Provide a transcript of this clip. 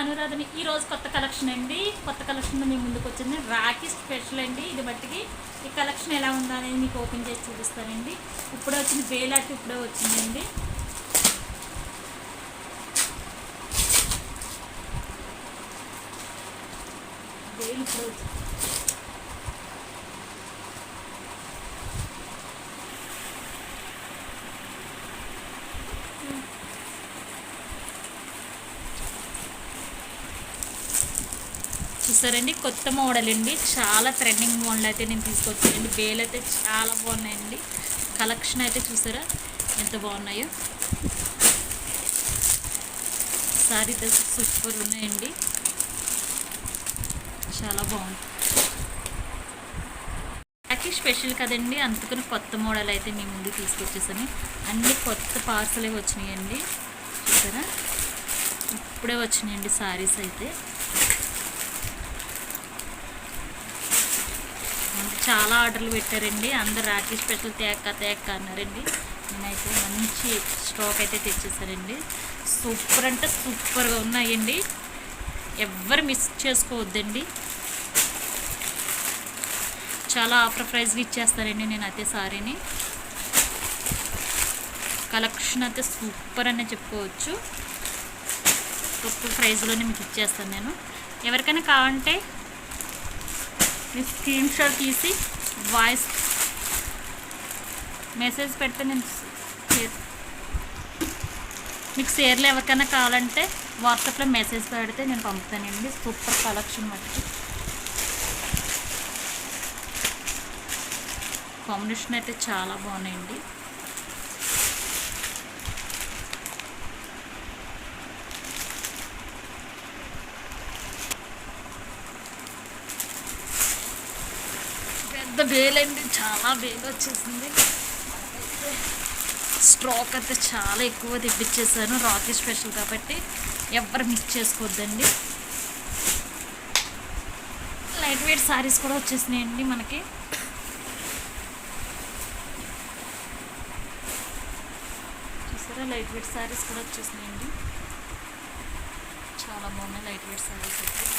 అనురాధని ఈరోజు కొత్త కలెక్షన్ అండి. కొత్త కలెక్షన్ మీ ముందుకు వచ్చింది రాఖీ స్పెషల్ అండి. ఇది బట్టికి ఈ కలెక్షన్ ఎలా ఉందా అనేది మీకు ఓపెన్ చేసి చూపిస్తానండి. ఇప్పుడే వచ్చింది బేలాట్ ఇప్పుడే వచ్చిందండి. బేలు ఇప్పుడే వచ్చింది. చూసారండి? కొత్త మోడల్ అండి. చాలా ట్రెండింగ్ మోడల్ అయితే నేను తీసుకొచ్చానండి. బేలు అయితే చాలా బాగున్నాయండి. కలెక్షన్ అయితే చూసారా? ఎంత బాగున్నాయో. సారీ అయితే సూపర్ ఉన్నాయండి. చాలా బాగుంది. రాఖీ స్పెషల్ కదండి. అందుకని కొత్త మోడల్ అయితే మీ ముందు తీసుకొచ్చేసాను. అన్ని కొత్త పార్సలే వచ్చినాయండి. చూసారా? ఇప్పుడే వచ్చినాయండి సారీస్ అయితే అంటే చాలా ఆర్డర్లు పెట్టారండి. అందరు రాఖీ స్పెషల్ తేక్క తేక్క అన్నారండి. నేనైతే మంచి స్టాక్ అయితే తెచ్చేసారండి సూపర్ అంటే సూపర్గా ఉన్నాయండి. ఎవ్వరు మిస్ చేసుకోవద్దండి. చాలా ఆఫర్ ప్రైస్కి ఇచ్చేస్తారండి నేను అయితే సారీని. కలెక్షన్ అయితే సూపర్ అనే చెప్పుకోవచ్చు. తక్కువ ప్రైస్లోనే మీకు ఇచ్చేస్తాను నేను. ఎవరికైనా కావాలంటే మీరు స్క్రీన్ షాట్ తీసి వాయిస్ మెసేజ్ పెడితే నేను షేర్ మీకు షేర్లు ఎవరికైనా కావాలంటే వాట్సాప్లో మెసేజ్ పెడితే నేను పంపుతానండి. సూపర్ కలెక్షన్ మట్టి కాంబినేషన్ అయితే చాలా బాగున్నాయండి. పెద్ద బేలండి చాలా బేల్ వచ్చేసింది స్ట్రాక్ అయితే చాలా ఎక్కువ తెప్పించేసాను రాకీ స్పెషల్ కాబట్టి ఎవ్వరు మిస్ చేసుకోవద్దండి లైట్ వెయిట్ సారీస్ కూడా వచ్చేసినాయండి మనకి. చూసారా లైట్ వెయిట్ సారీస్ కూడా వచ్చేసినాయండి. చాలా బాగున్నాయి లైట్ వెయిట్ సారీస్ అయితే.